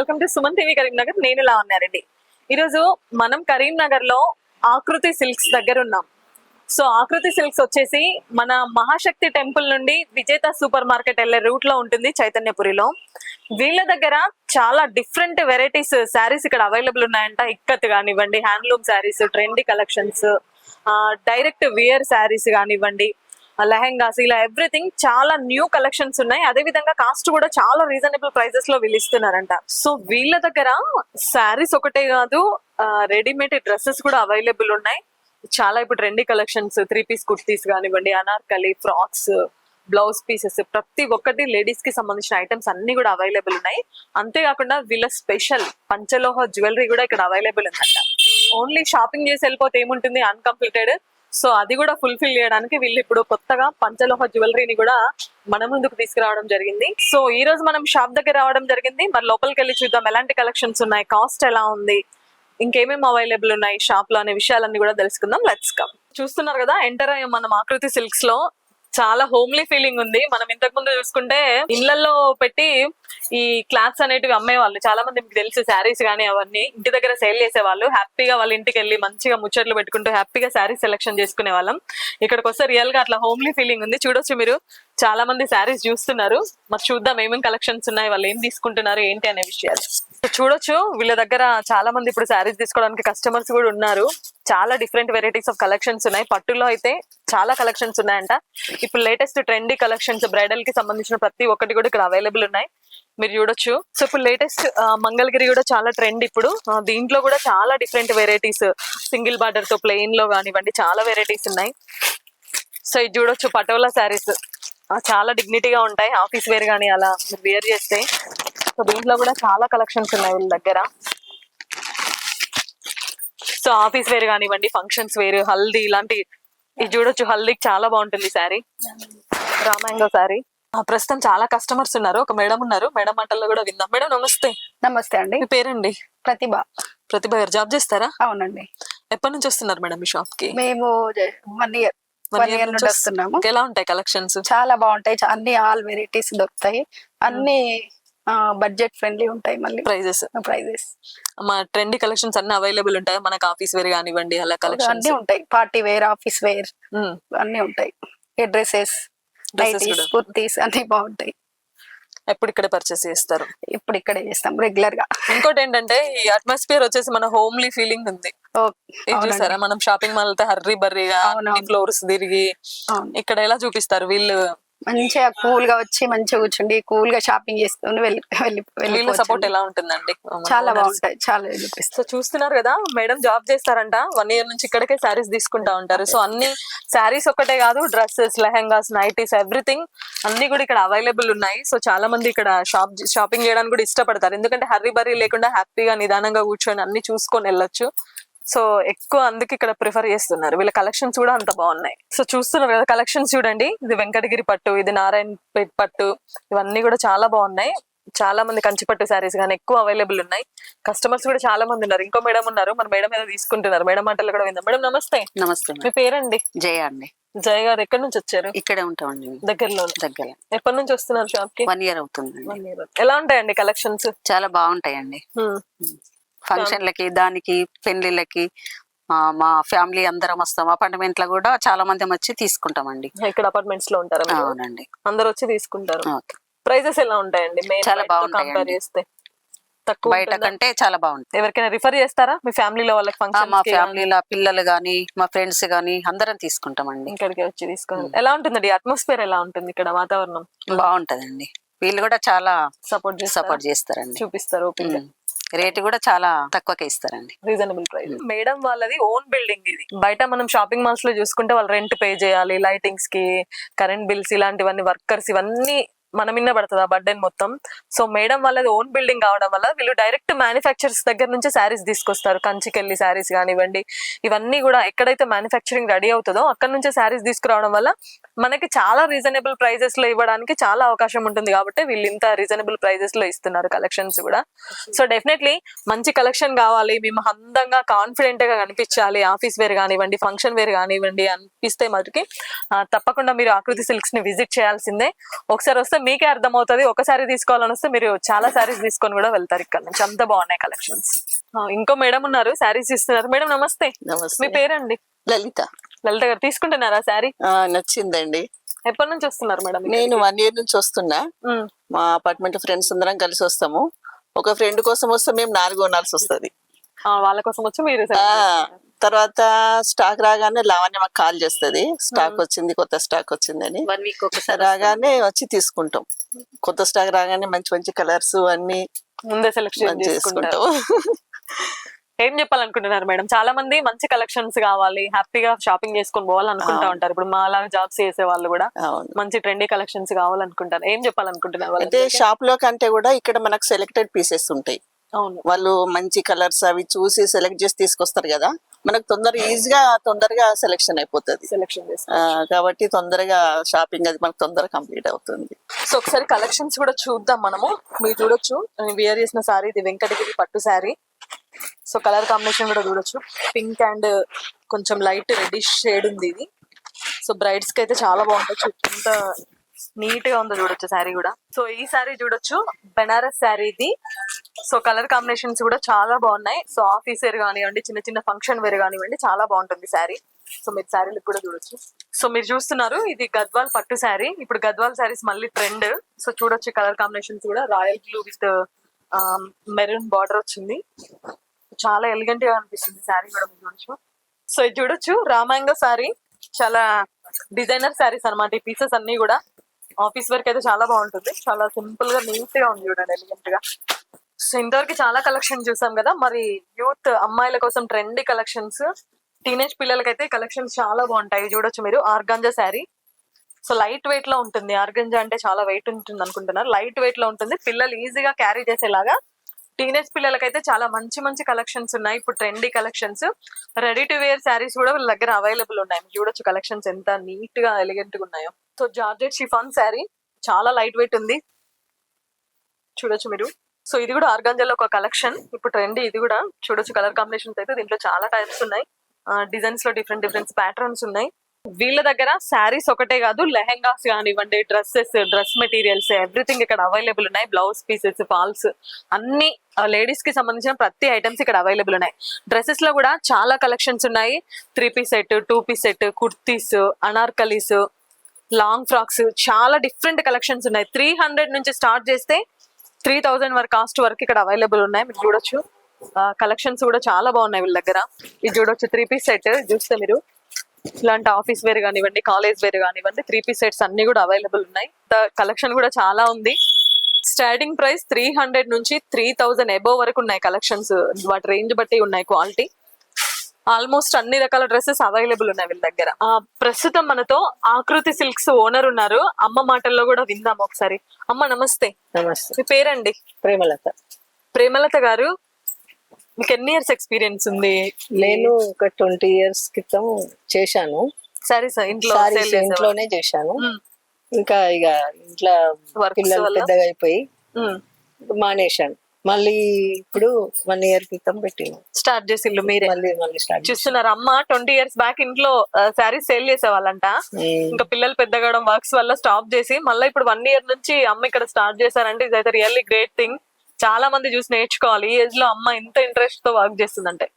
Welcome to Suman TV Karimnagar. నేను లావణ్యారెడ్డి ఈరోజు మనం కరీంనగర్లో ఆకృతి సిల్క్స్ దగ్గర ఉన్నాం. సో ఆకృతి సిల్క్స్ వచ్చేసి మన మహాశక్తి టెంపుల్ నుండి విజేత సూపర్ మార్కెట్ వెళ్ళే రూట్లో ఉంటుంది చైతన్యపురిలో. వీళ్ళ దగ్గర చాలా డిఫరెంట్ వెరైటీస్ శారీస్ ఇక్కడ అవైలబుల్ ఉన్నాయంట. ఇక్కత్ కానివ్వండి handloom saris trendy collections direct wear saris కానివ్వండి లెహెంగాస్ ఇలా ఎవ్రీథింగ్ చాలా న్యూ కలెక్షన్స్ ఉన్నాయి. అదే విధంగా కాస్ట్ కూడా చాలా రీజనబుల్ ప్రైసెస్లో వీళ్ళు ఇస్తున్నారంట. సో వీళ్ళ దగ్గర శారీస్ ఒకటే కాదు రెడీమేడ్ డ్రెస్సెస్ కూడా అవైలబుల్ ఉన్నాయి. చాలా ఇప్పుడు trendy collections three piece kurtis కానివ్వండి అనార్కలి ఫ్రాక్స్ బ్లౌజ్ పీసెస్ ప్రతి ఒక్కటి లేడీస్కి సంబంధించిన ఐటమ్స్ అన్ని కూడా అవైలబుల్ ఉన్నాయి. అంతేకాకుండా వీళ్ళ స్పెషల్ పంచలోహ జ్యువెలరీ కూడా ఇక్కడ అవైలబుల్ ఉందంట. ఓన్లీ షాపింగ్ చేసి వెళ్ళిపోతే ఏముంటుంది? అన్కంప్లీటెడ్ సో అది కూడా ఫుల్ఫిల్ చేయడానికి వీళ్ళు ఇప్పుడు కొత్తగా పంచలోహ జ్యువెలరీని కూడా మన ముందుకు తీసుకురావడం జరిగింది. సో ఈ రోజు మనం షాప్ దగ్గర రావడం జరిగింది. మరి లోపలికి వెళ్ళి చూద్దాం. ఎలాంటి కలెక్షన్స్ ఉన్నాయి? కాస్ట్ ఎలా ఉంది? ఇంకేమేమి అవైలబుల్ ఉన్నాయి షాప్లో అనే విషయాలన్నీ కూడా తెలుసుకుందాం. లెట్స్ కమ్ చూస్తున్నారు కదా ఎంటర్ అయ్యాం మనం ఆకృతి సిల్క్స్లో చాలా హోమ్లీ ఫీలింగ్ ఉంది. మనం ఇంతకు ముందు చూసుకుంటే ఇళ్ళలో పెట్టి ఈ క్లాత్స్ అనేటివి అమ్మేవాళ్ళు. చాలా మంది మీకు తెలుసు శారీస్ కానీ అవన్నీ ఇంటి దగ్గర సేల్ చేసేవాళ్ళు. హ్యాపీగా వాళ్ళ ఇంటికి వెళ్ళి మంచిగా ముచ్చట్లు పెట్టుకుంటూ హ్యాపీగా శారీస్ సెలెక్షన్ చేసుకునే వాళ్ళం. ఇక్కడికి వస్తే రియల్గా అట్లా హోమ్లీ ఫీలింగ్ ఉంది. చూడొచ్చు మీరు. చాలా మంది శారీస్ చూస్తున్నారు. మరి చూద్దాం ఏమేమి కలెక్షన్స్ ఉన్నాయి వాళ్ళు ఏం తీసుకుంటున్నారు ఏంటి అనే విషయాలు. చూడొచ్చు. వీళ్ళ దగ్గర చాలా మంది ఇప్పుడు శారీస్ తీసుకోవడానికి కస్టమర్స్ కూడా ఉన్నారు. చాలా డిఫరెంట్ వెరైటీస్ ఆఫ్ కలెక్షన్స్ ఉన్నాయి. పట్టులో అయితే చాలా కలెక్షన్స్ ఉన్నాయంట. ఇప్పుడు లేటెస్ట్ ట్రెండీ కలెక్షన్స్ బ్రైడల్కి సంబంధించిన ప్రతి ఒక్కటి కూడా ఇక్కడ అవైలబుల్ ఉన్నాయి. మీరు చూడొచ్చు. సో ఇప్పుడు లేటెస్ట్ మంగళగిరి కూడా చాలా ట్రెండ్ ఇప్పుడు. దీంట్లో కూడా చాలా డిఫరెంట్ వెరైటీస్ సింగిల్ బార్డర్తో ప్లెయిన్లో కానివ్వండి చాలా వెరైటీస్ ఉన్నాయి. సో ఇది చూడొచ్చు పటోలా శారీస్ చాలా డిగ్నిటీగా ఉంటాయి. ఆఫీస్ వేర్ కానీ అలా మీరు వేర్ చేస్తే. సో దీంట్లో కూడా చాలా కలెక్షన్స్ ఉన్నాయి వీళ్ళ దగ్గర. సో ఆఫీస్ వేర్ కానివ్వండి ఫంక్షన్స్ వేర్ హల్దీ ఇలాంటి ఇది చూడొచ్చు. హల్దీకి చాలా బాగుంటుంది శారీ. రామాంగో శారీ. ప్రస్తుతం చాలా కస్టమర్స్ ఉన్నారు. ఒక మేడం ఉన్నారు. మేడం మాటల్లో కూడా విందాం. మేడం నమస్తే. నమస్తే అండి. మీ పేరండి? ప్రతిభ. ప్రతిభ గారు. జాబ్ చేస్తారా? అవునండి. ఎప్పటి నుంచి వస్తున్నారు మేడం మీ షాప్కి మేము వన్ ఇయర్ వన్ ఇయర్ నుంచి వస్తున్నాము. ఎలా ఉంటాయి కలెక్షన్స్? చాలా బాగుంటాయి. అన్ని ఆల్ వెరైటీస్ దొరుకుతాయి. అన్ని బడ్జెట్ ఫ్రెండ్లీ ఉంటాయి మళ్ళీ. ప్రైజెస్ ప్రైజెస్ మా ట్రెండీ కలెక్షన్స్ అన్ని అవైలబుల్ ఉంటాయి. మనకు ఆఫీస్ వేర్ కానివ్వండి అలా కలెక్షన్స్ అన్ని ఉంటాయి. పార్టీ వేర్ ఆఫీస్ వేర్ అన్ని ఉంటాయి. డ్రెస్సెస్. కుర్తీస్ అన్ని బాగుంటాయి. ఎప్పుడు ఇక్కడ పర్చేస్ చేస్తారు? ఇప్పుడు ఇక్కడే చేస్తాం రెగ్యులర్గా. ఇంకోటి ఏంటంటే ఈ అట్మాస్ఫియర్ వచ్చేసి మన హోమ్లీ ఫీలింగ్ ఉంది. చూసారా? మనం షాపింగ్ మాల్ అయితే హర్రీ బర్రీగా. ఫ్లోర్స్ తిరిగి. ఇక్కడ ఎలా చూపిస్తారు వీళ్ళు? మంచిగా కూల్గా వచ్చి మంచిగా కూర్చుండి కూల్గా షాపింగ్ చేసుకుని వెళ్ళి వెళ్ళి సపోర్ట్ ఎలా ఉంటుందండి? చాలా? బాగుంటాయి చాలా సో చూస్తున్నారు కదా మేడం జాబ్ చేస్తారంట. వన్ ఇయర్ నుంచి ఇక్కడికే శారీస్ తీసుకుంటా ఉంటారు. సో అన్ని శారీస్ ఒక్కటే కాదు డ్రెస్సెస్ లెహెంగాస్ నైటీస్ ఎవ్రీథింగ్ అన్ని కూడా ఇక్కడ అవైలబుల్ ఉన్నాయి. సో చాలా మంది ఇక్కడ షాప్ షాపింగ్ చేయడానికి కూడా ఇష్టపడతారు. ఎందుకంటే హర్రీ బర్రీ లేకుండా హ్యాపీగా నిదానంగా కూర్చొని అన్ని చూసుకొని వెళ్ళొచ్చు. సో ఎక్కువ అందుకే ఇక్కడ ప్రిఫర్ చేస్తున్నారు. వీళ్ళ కలెక్షన్స్ కూడా అంత బాగున్నాయి. సో చూస్తున్నారు కదా కలెక్షన్స్ చూడండి. ఇది వెంకటగిరి పట్టు ఇది నారాయణపేట్ పట్టు ఇవన్నీ కూడా చాలా బాగున్నాయి. చాలా మంది కంచిపట్టు శారీస్ కానీ ఎక్కువ అవైలబుల్ ఉన్నాయి. కస్టమర్స్ కూడా చాలా మంది ఉన్నారు. ఇంకో మేడం ఉన్నారు. మన మేడం ఏదో తీసుకుంటున్నారు. మేడం మాటలు కూడా విందాం. మేడం నమస్తే. నమస్తే మీ. పేరండి? జయ అండి. జయ గారు ఎక్కడి నుంచి వచ్చారు? ఇక్కడే ఉంటామండి. దగ్గరలో దగ్గర ఎప్పటి నుంచి వస్తున్నారు షాప్కి? వన్ ఇయర్ అవుతుందండి. ఎలా ఉంటాయండి కలెక్షన్స్? చాలా బాగుంటాయండి. ఫంక్షన్లకి దానికి పెళ్ళిళ్ళకి మా ఫ్యామిలీ అందరం వస్తాం. అపార్ట్మెంట్లో కూడా చాలా మంది వచ్చి తీసుకుంటామండి. ఇక్కడ అపార్ట్మెంట్స్లో ఉంటారా? అవునండి. అందరు వచ్చి తీసుకుంటారు. ప్రైజెస్ ఎలా ఉంటాయండి చాలా చేస్తే? తక్కువ బయట? కంటే చాలా బాగుంటుంది ఎవరికైనా రిఫర్ చేస్తారా? మీ ఫ్యామిలీలో వాళ్ళకి ఫంక్షన్ మా ఫ్యామిలీలో పిల్లలు గాని మా ఫ్రెండ్స్ గాని అందరం తీసుకుంటామండి. ఇక్కడికి వచ్చి తీసుకోవాలి. ఎలా ఉంటుందండి? అట్మాస్ఫియర్ ఎలా ఉంటుంది ఇక్కడ వాతావరణం? బాగుంటదండి. వీళ్ళు కూడా చాలా సపోర్ట్ సపోర్ట్ చేస్తారండి. చూపిస్తారు. రేటు కూడా చాలా తక్కువకే ఇస్తారండి. రీజనబుల్ ప్రైస్ మేడం వాళ్ళది ఓన్ బిల్డింగ్ ఇది. బయట మనం షాపింగ్ మాల్స్లో చూసుకుంటే వాళ్ళు రెంట్ పే చేయాలి లైటింగ్స్కి కరెంట్ బిల్స్ ఇలాంటివన్నీ వర్కర్స్ ఇవన్నీ మన మిన్న పడుతుంది ఆ బర్డెన్ మొత్తం. సో మేడం వాళ్ళది ఓన్ బిల్డింగ్ కావడం వల్ల వీళ్ళు డైరెక్ట్ మ్యానుఫ్యాక్చర్స్ దగ్గర నుంచి శారీస్ తీసుకొస్తారు. కంచికెళ్ళి శారీస్ కానివ్వండి ఇవన్నీ కూడా ఎక్కడైతే మ్యానుఫ్యాక్చరింగ్ రెడీ అవుతుందో అక్కడ నుంచే శారీస్ తీసుకురావడం వల్ల మనకి చాలా రీజనబుల్ ప్రైజెస్లో ఇవ్వడానికి చాలా అవకాశం ఉంటుంది కాబట్టి వీళ్ళు ఇంత రీజనబుల్ ప్రైజెస్లో ఇస్తున్నారు కలెక్షన్స్ కూడా. సో డెఫినెట్లీ మంచి కలెక్షన్ కావాలి మేము అందంగా కాన్ఫిడెంట్గా కనిపించాలి ఆఫీస్ వేర్ కానివ్వండి ఫంక్షన్ వేర్ కానివ్వండి అనిపిస్తే మటుకి తప్పకుండా మీరు ఆకృతి సిల్క్స్ని విజిట్ చేయాల్సిందే. ఒకసారి వస్తే మీకే అర్థమవుతుంది. ఒక సారీ తీసుకోవాలని వస్తే మీరు చాలా సారీస్ తీసుకొని కూడా వెళ్తారు ఇక్కడ నుంచి. అంత బాగున్నాయి కలెక్షన్స్ ఇంకో మేడం ఉన్నారు సారీస్ ఇస్తున్నారు మేడం నమస్తే. మీ నమస్తే పేరండి? లలిత. లలిత గారు తీసుకుంటున్నారా సారీ ఆ, నచ్చిందండి. ఎప్పటి నుంచి వస్తున్నారు మేడం నేను వన్ ఇయర్ నుంచి వస్తున్నా. మా అపార్ట్మెంట్ ఫ్రెండ్స్ అందరం కలిసి వస్తాము. ఒక ఫ్రెండ్ కోసం వస్తే మేము నాలుగు కొనాల్సి వస్తుంది. వాళ్ళ కోసం వచ్చి మీరు. తర్వాత స్టాక్ రాగానే లావణ్య మాకు కాల్ చేస్తుంది. స్టాక్ వచ్చింది కొత్త స్టాక్ వచ్చిందని. వన్ వీక్ ఒకసారి రాగానే వచ్చి తీసుకుంటాం. కొత్త స్టాక్ రాగానే మంచి మంచి కలర్స్ అన్ని ముందే సెలెక్షన్ చేసుకుంటాం. ఏం చెప్పాలనుకుంటున్నారు మేడం? చాలా మంది మంచి కలెక్షన్స్ కావాలి హ్యాపీగా షాపింగ్ చేసుకొని పోవాలనుకుంటా. ఉంటారు. ఇప్పుడు మా లాగా జాబ్స్ చేసే వాళ్ళు కూడా మంచి ట్రెండీ కలెక్షన్స్ కావాలనుకుంటారు. ఏం చెప్పాలనుకుంటున్నారు అయితే? షాప్లో కంటే కూడా ఇక్కడ మనకు సెలెక్టెడ్ పీసెస్ ఉంటాయి. అవును. వాళ్ళు మంచి కలర్స్ అవి చూసి సెలెక్ట్ చేసి తీసుకొస్తారు కదా. మనకు తొందర ఈజీగా తొందరగా సెలెక్షన్ అయిపోతుంది. సెలెక్షన్ కాబట్టి తొందరగా షాపింగ్ అది మనకు తొందరగా కంప్లీట్ అవుతుంది. సో ఒకసారి కలెక్షన్స్ కూడా చూద్దాం మనము. మీరు చూడొచ్చు. వియర్ చేసిన సారీ ఇది వెంకటగిరి పట్టు సారీ సో కలర్ కాంబినేషన్ కూడా చూడొచ్చు. పింక్ అండ్ కొంచెం లైట్ రెడ్డిష్ షేడ్ ఉంది ఇది. సో బ్రైడ్స్కి అయితే చాలా బాగుంటుంది. చుట్టూ నీట్గా ఉందో చూడొచ్చు శారీ కూడా. సో ఈ శారీ చూడొచ్చు. బెనారస్ శారీ ఇది. సో కలర్ కాంబినేషన్స్ కూడా చాలా బాగున్నాయి. సో ఆఫీస్ వేర్ కానివ్వండి చిన్న చిన్న ఫంక్షన్ వేర్ కానివ్వండి చాలా బాగుంటుంది శారీ. సో మీరు శారీలకు కూడా చూడొచ్చు. సో మీరు చూస్తున్నారు ఇది గద్వాల్ పట్టు శారీ. ఇప్పుడు గద్వాల్ శారీస్ మళ్ళీ ట్రెండ్. సో చూడొచ్చు కలర్ కాంబినేషన్స్ కూడా. Royal blue with maroon border వచ్చింది. చాలా ఎలిగెంట్గా అనిపిస్తుంది శారీ కూడా మీరు చూడొచ్చు. సో ఇది చూడొచ్చు రామాయంగ శారీ. చాలా డిజైనర్ శారీస్ అన్నమాట ఈ పీసెస్ అన్ని కూడా. ఆఫీస్ వర్క్ అయితే చాలా బాగుంటుంది. చాలా సింపుల్గా నీట్గా ఉంది చూడండి ఎలిగెంట్గా. సో ఇంతవరకు చాలా కలెక్షన్ చూసాం కదా. మరి యూత్ అమ్మాయిల కోసం ట్రెండీ కలెక్షన్స్ టీనేజ్ పిల్లలకైతే కలెక్షన్స్ చాలా బాగుంటాయి. చూడొచ్చు మీరు. ఆర్గాంజా శారీ. సో లైట్ వెయిట్లో ఉంటుంది. ఆర్గంజా అంటే చాలా వెయిట్ ఉంటుంది అనుకుంటున్నారు. లైట్ వెయిట్లో ఉంటుంది. పిల్లలు ఈజీగా క్యారీ చేసేలాగా టీనేజ్ పిల్లలకైతే చాలా మంచి మంచి కలెక్షన్స్ ఉన్నాయి. ఇప్పుడు trendy collections ready to wear saris కూడా వీళ్ళ దగ్గర అవైలబుల్ ఉన్నాయి. చూడొచ్చు కలెక్షన్స్ ఎంత నీట్గా ఎలిగెంట్గా ఉన్నాయో. So georgette chiffon sari. చాలా లైట్ వెయిట్ ఉంది. చూడొచ్చు మీరు. సో ఇది కూడా ఆర్గాంజాలో ఒక కలెక్షన్. ఇప్పుడు ట్రెండ్ ఇది కూడా. చూడొచ్చు కలర్ కాంబినేషన్స్ అయితే దీంట్లో చాలా టైప్స్ ఉన్నాయి. డిజైన్స్లో డిఫరెంట్ డిఫరెంట్ ప్యాటర్న్స్ ఉన్నాయి. వీళ్ళ దగ్గర శారీస్ ఒకటే కాదు లెహెంగాస్ కానివ్వండి డ్రెస్సెస్ డ్రెస్ మెటీరియల్స్ ఎవ్రీథింగ్ ఇక్కడ అవైలబుల్ ఉన్నాయి. బ్లౌజ్ పీసెస్ ఫాల్స్ అన్ని లేడీస్కి సంబంధించిన ప్రతి ఐటమ్స్ ఇక్కడ అవైలబుల్ ఉన్నాయి. డ్రెస్సెస్లో కూడా చాలా కలెక్షన్స్ ఉన్నాయి. Three piece set two piece set kurtis Anarkalis long frocks చాలా డిఫరెంట్ కలెక్షన్స్ ఉన్నాయి. త్రీ హండ్రెడ్ నుంచి స్టార్ట్ చేస్తే త్రీ థౌజండ్ వరకు కాస్ట్ వరకు ఇక్కడ అవైలబుల్ ఉన్నాయి. మీరు చూడొచ్చు. కలెక్షన్స్ కూడా చాలా బాగున్నాయి వీళ్ళ దగ్గర. ఇది చూడొచ్చు. త్రీ పీస్ సెట్ చూస్తే మీరు. ఇలాంటి ఆఫీస్ వేర్ కానివ్వండి కాలేజ్ వేర్ కానివ్వండి త్రీ పీస్ సెట్స్ అన్ని కూడా అవైలబుల్ ఉన్నాయి. కలెక్షన్ కూడా చాలా ఉంది. స్టార్టింగ్ ప్రైస్ త్రీ హండ్రెడ్ నుంచి త్రీ థౌజండ్ అబోవ్ వరకు ఉన్నాయి కలెక్షన్స్. వాటి రేంజ్ బట్టి ఉన్నాయి క్వాలిటీ. ఆల్మోస్ట్ అన్ని రకాల డ్రెస్సెస్ అవైలబుల్ ఉన్నాయి వీళ్ళ దగ్గర. ఆ, ప్రస్తుతం మనతో ఆకృతి సిల్క్స్ ఓనర్ ఉన్నారు. అమ్మ మాటల్లో కూడా విందాం ఒకసారి. అమ్మ నమస్తే. నమస్తే. మీ పేరండి? ప్రేమలత. ప్రేమలత గారు మీకు ఎన్ని ఇయర్స్ ఎక్స్పీరియన్స్ ఉంది? నేను ఒక ట్వంటీ ఇయర్స్ క్రితం చేశాను. సరే సార్ ఇంట్లో. ఇంట్లోనే చేశాను. ఇంకా ఇక ఇంట్లో పిల్లలు? పెద్దగా అయిపోయి. మానేశాను. మళ్ళీ ఇప్పుడు వన్ ఇయర్ క్రితం పెట్టిన స్టార్ట్ చేసిల్లు మీరే. మళ్ళీ మళ్ళీ స్టార్ట్ చూస్తున్నారు అమ్మ ట్వంటీ ఇయర్స్ బ్యాక్ ఇంట్లో శారీస్ సేల్ చేసేవాళ్ళంట. ఇంకా పిల్లలు పెద్దగడం వర్క్స్ వల్ల స్టాప్ చేసి మళ్ళీ ఇప్పుడు వన్ ఇయర్ నుంచి అమ్మ ఇక్కడ స్టార్ట్ చేశారంటే ఇదైతే రియల్లీ గ్రేట్ థింగ్ చాలా మంది చూసి నేర్చుకోవాలి. ఈ ఏజ్లో అమ్మ ఇంత ఇంట్రెస్ట్తో వర్క్ చేస్తుందంటే.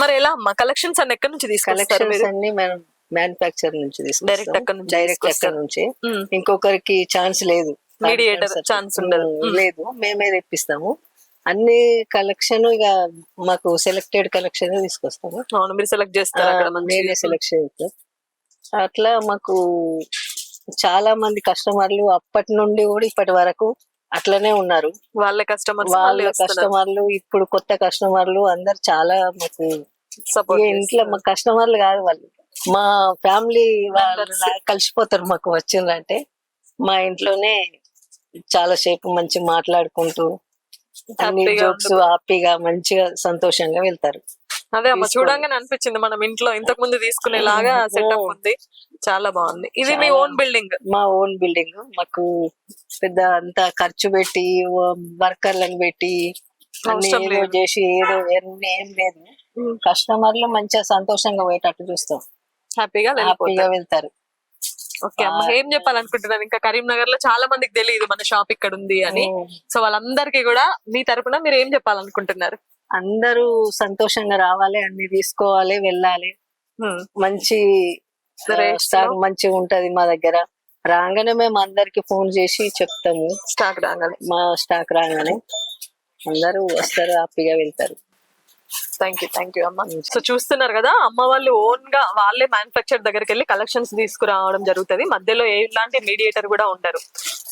మరి ఎలా అమ్మ? కలెక్షన్స్ అన్ని ఎక్కడి నుంచి కలెక్షన్స్ అన్ని మనం మ్యానుఫాక్చర్ నుంచి Direct అక్కడ నుంచి డైరెక్ట్ అక్కడ. నుంచి. ఇంకొకరికి ఛాన్స్ లేదు. Manufacturer. chance ఉండదు. లేదు. మేమే తెప్పిస్తాము. అన్ని కలెక్షన్ ఇక మాకు సెలెక్టెడ్ కలెక్షన్ తీసుకొస్తాము. అవును మీరు సెలెక్ట్ చేస్తారు అట్లా మాకు చాలా మంది కస్టమర్లు అప్పటి నుండి కూడా ఇప్పటి వరకు అట్లనే ఉన్నారు. వాళ్ళ కస్టమర్స్ వాళ్ళ కస్టమర్లు ఇప్పుడు కొత్త కస్టమర్లు అందరు చాలా మాకు ఇంట్లో మా కస్టమర్లు కాదు వాళ్ళు. మా ఫ్యామిలీ వాళ్ళు కలిసిపోతారు మాకు వచ్చిందంటే మా ఇంట్లోనే చాలా సేపు మంచి మాట్లాడుకుంటూ అన్ని జోక్స్ హ్యాపీగా మంచిగా సంతోషంగా వెళ్తారు. అదే అమ్మ. చూడంగానే అనిపించింది మనం ఇంట్లో ఇంతకు ముందు తీసుకునేలాగా సెటప్ ఉంది. చాలా బాగుంది. ఇది మీ. ఓన్ బిల్డింగ్ మా ఓన్ బిల్డింగ్ మాకు పెద్ద అంత ఖర్చు పెట్టి వర్కర్లను పెట్టి ఏదో. చేసి ఏదో ఏం లేదు. కస్టమర్లు మంచిగా సంతోషంగా పోయేటట్టు చూస్తాం. హ్యాపీగా హ్యాపీగా వెళ్తారు. ఓకే అమ్మ ఏం చెప్పాలనుకుంటున్నారు? ఇంకా కరీంనగర్లో చాలా మందికి తెలియదు మన షాప్ ఇక్కడ ఉంది అని. సో వాళ్ళందరికీ కూడా మీ తరపున మీరు ఏం చెప్పాలనుకుంటున్నారు? అందరూ సంతోషంగా రావాలి అన్ని తీసుకోవాలి వెళ్ళాలి. హ్మ్. మంచి స్టాక్? మంచిగా ఉంటది మా దగ్గర. రాగానే మేము అందరికి ఫోన్ చేసి చెప్తాము. స్టాక్ రాగానే. మా స్టాక్ రాగానే అందరూ వస్తారు హ్యాపీగా వెళ్తారు. థ్యాంక్ యూ థ్యాంక్ యూ అమ్మ. సో చూస్తున్నారు కదా అమ్మ వాళ్ళు ఓన్గా వాళ్ళే మ్యానుఫాక్చర్ దగ్గరికి వెళ్ళి కలెక్షన్స్ తీసుకురావడం జరుగుతుంది. మధ్యలో ఎలాంటి మీడియేటర్ కూడా ఉండరు.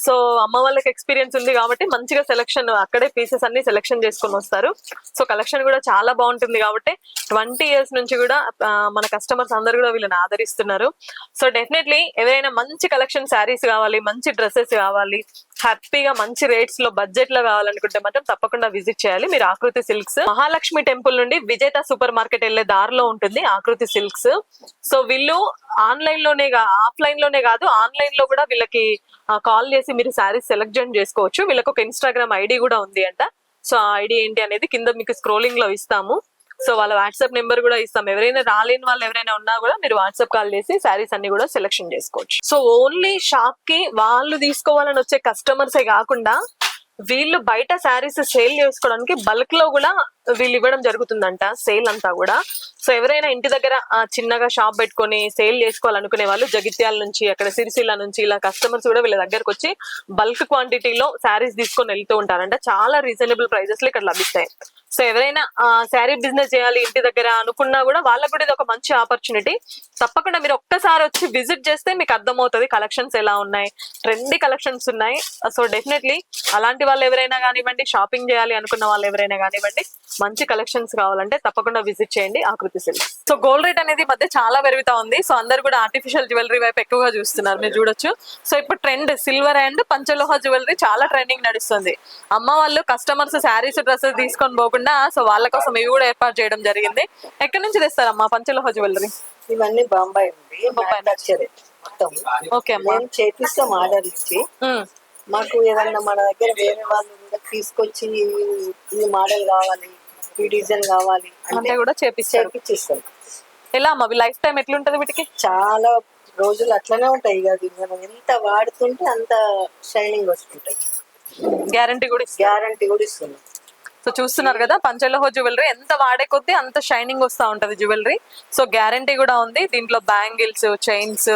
సో అమ్మ వాళ్ళకి ఎక్స్పీరియన్స్ ఉంది కాబట్టి మంచిగా సెలెక్షన్ అక్కడే పీసెస్ అన్ని సెలెక్షన్ చేసుకొని వస్తారు. సో కలెక్షన్ కూడా చాలా బాగుంటుంది కాబట్టి ట్వంటీ ఇయర్స్ నుంచి కూడా మన కస్టమర్స్ అందరు కూడా వీళ్ళని ఆదరిస్తున్నారు. సో డెఫినెట్లీ ఎవరైనా మంచి కలెక్షన్ శారీస్ కావాలి మంచి డ్రెస్సెస్ కావాలి హ్యాపీగా మంచి రేట్స్లో బడ్జెట్లో కావాలనుకుంటే మాత్రం తప్పకుండా విజిట్ చేయాలి. మీరు ఆకృతి సిల్క్స్ మహాలక్ష్మి టెంపుల్ నుండి విజేత సూపర్ మార్కెట్ వెళ్ళే దారిలో ఉంటుంది ఆకృతి సిల్క్స్. సో వీళ్ళు ఆన్లైన్లోనే ఆఫ్లైన్లోనే కాదు ఆన్లైన్లో కూడా వీళ్ళకి కాల్ చేసి మీరు శారీస్ సెలెక్ట్ చేసుకోవచ్చు. వీళ్ళకి ఒక ఇన్స్టాగ్రామ్ ఐడి కూడా ఉంది అంట. సో ఆ ఐడి ఏంటి అనేది కింద మీకు స్క్రోలింగ్లో ఇస్తాము. సో వాళ్ళ వాట్సాప్ నెంబర్ కూడా ఇస్తాం ఎవరైనా రాలేని వాళ్ళు ఎవరైనా ఉన్నా కూడా మీరు వాట్సాప్ కాల్ చేసి శారీస్ అన్ని కూడా సెలెక్షన్ చేసుకోవచ్చు. సో ఓన్లీ షాప్కి వాళ్ళు తీసుకోవాలని వచ్చే కస్టమర్సే కాకుండా వీళ్ళు బయట శారీస్ సేల్ చేసుకోవడానికి బల్క్లో కూడా వీళ్ళు ఇవ్వడం జరుగుతుందంట సేల్ అంతా కూడా. సో ఎవరైనా ఇంటి దగ్గర చిన్నగా షాప్ పెట్టుకొని సేల్ చేసుకోవాలనుకునే వాళ్ళు జగిత్యాల నుంచి అక్కడ సిరిసిల్ల నుంచి ఇలా కస్టమర్స్ కూడా వీళ్ళ దగ్గరకు వచ్చి బల్క్ క్వాంటిటీలో శారీస్ తీసుకొని వెళ్తూ ఉంటారంట. చాలా రీజనబుల్ ప్రైజెస్లో ఇక్కడ లభిస్తాయి. సో ఎవరైనా శారీ బిజినెస్ చేయాలి ఇంటి దగ్గర అనుకున్నా కూడా వాళ్ళకు కూడా ఇది ఒక మంచి ఆపర్చునిటీ తప్పకుండా మీరు ఒక్కసారి వచ్చి విజిట్ చేస్తే మీకు అర్థమవుతుంది కలెక్షన్స్ ఎలా ఉన్నాయి. ట్రెండీ కలెక్షన్స్ ఉన్నాయి. సో డెఫినెట్లీ అలాంటి వాళ్ళు ఎవరైనా కానివ్వండి షాపింగ్ చేయాలి అనుకున్న వాళ్ళు ఎవరైనా కానివ్వండి మంచి కలెక్షన్స్ కావాలంటే తప్పకుండా విజిట్ చేయండి ఆకృతి సిల్క్ సో గోల్డ్ రేట్ అనేది మధ్య చాలా పెరుగుతా ఉంది. సో అందరు కూడా ఆర్టిఫిషియల్ జ్యువెలరీ వైపు ఎక్కువగా చూస్తున్నారు మీరు చూడొచ్చు. సో ఇప్పుడు ట్రెండ్ సిల్వర్ అండ్ పంచలోహ జ్యువెలరీ చాలా ట్రెండింగ్ నడుస్తుంది. అమ్మ వాళ్ళు కస్టమర్స్ శారీస్ డ్రెస్సెస్ తీసుకొని పోకుండా సో వాళ్ళ కోసం ఇవి కూడా ఏర్పాటు చేయడం జరిగింది. ఎక్కడి నుంచి తెస్తారమ్మా పంచలోహ జ్యువెలరీ? ఇవన్నీ బాంబాయి ఉంది ఓకే అమ్మా. మేము చేపిస్తాం ఆర్డర్ ఇచ్చి. మాకు ఏదన్నా మన దగ్గర వేరే వాళ్ళు తీసుకొచ్చి ఈ- మోడల్ కావాలి ఈ డిజైన్ కావాలి అంటే కూడా చేపిస్తారు. చేపిచ్చిస్తాం. ఎలా అమ్మా? లైఫ్ టైం ఎట్లుంటది వీటికి? చాలా రోజులు అట్లనే ఉంటాయి ఇక మనం ఎంత వాడుతుంటే అంత షైనింగ్ వస్తుంటాయి. గ్యారంటీ కూడా గ్యారంటీ కూడా ఇస్తున్నాం. సో చూస్తున్నారు కదా పంచలోహ జ్యువెలరీ ఎంత వాడే కొద్దీ అంత షైనింగ్ వస్తూ ఉంటుంది జ్యువెలరీ సో గ్యారంటీ కూడా ఉంది. దీంట్లో బ్యాంగిల్స్ చైన్స్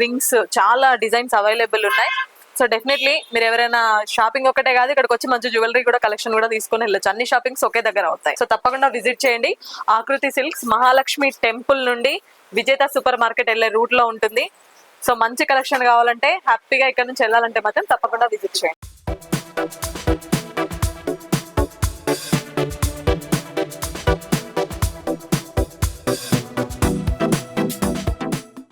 రింగ్స్ చాలా డిజైన్స్ అవైలబుల్ ఉన్నాయి. సో డెఫినెట్లీ మీరు ఎవరైనా షాపింగ్ ఒకటే కాదు ఇక్కడికి వచ్చి మంచి జ్యువెలరీ కూడా కలెక్షన్ కూడా తీసుకుని వెళ్ళచ్చు. అన్ని షాపింగ్స్ ఒకే దగ్గర అవుతాయి. సో తప్పకుండా విజిట్ చేయండి. ఆకృతి సిల్క్స్ మహాలక్ష్మి టెంపుల్ నుండి విజేత సూపర్ మార్కెట్ వెళ్ళే రూట్లో ఉంటుంది. సో మంచి కలెక్షన్ కావాలంటే హ్యాపీగా ఇక్కడ నుంచి వెళ్ళాలంటే మాత్రం తప్పకుండా విజిట్ చేయండి.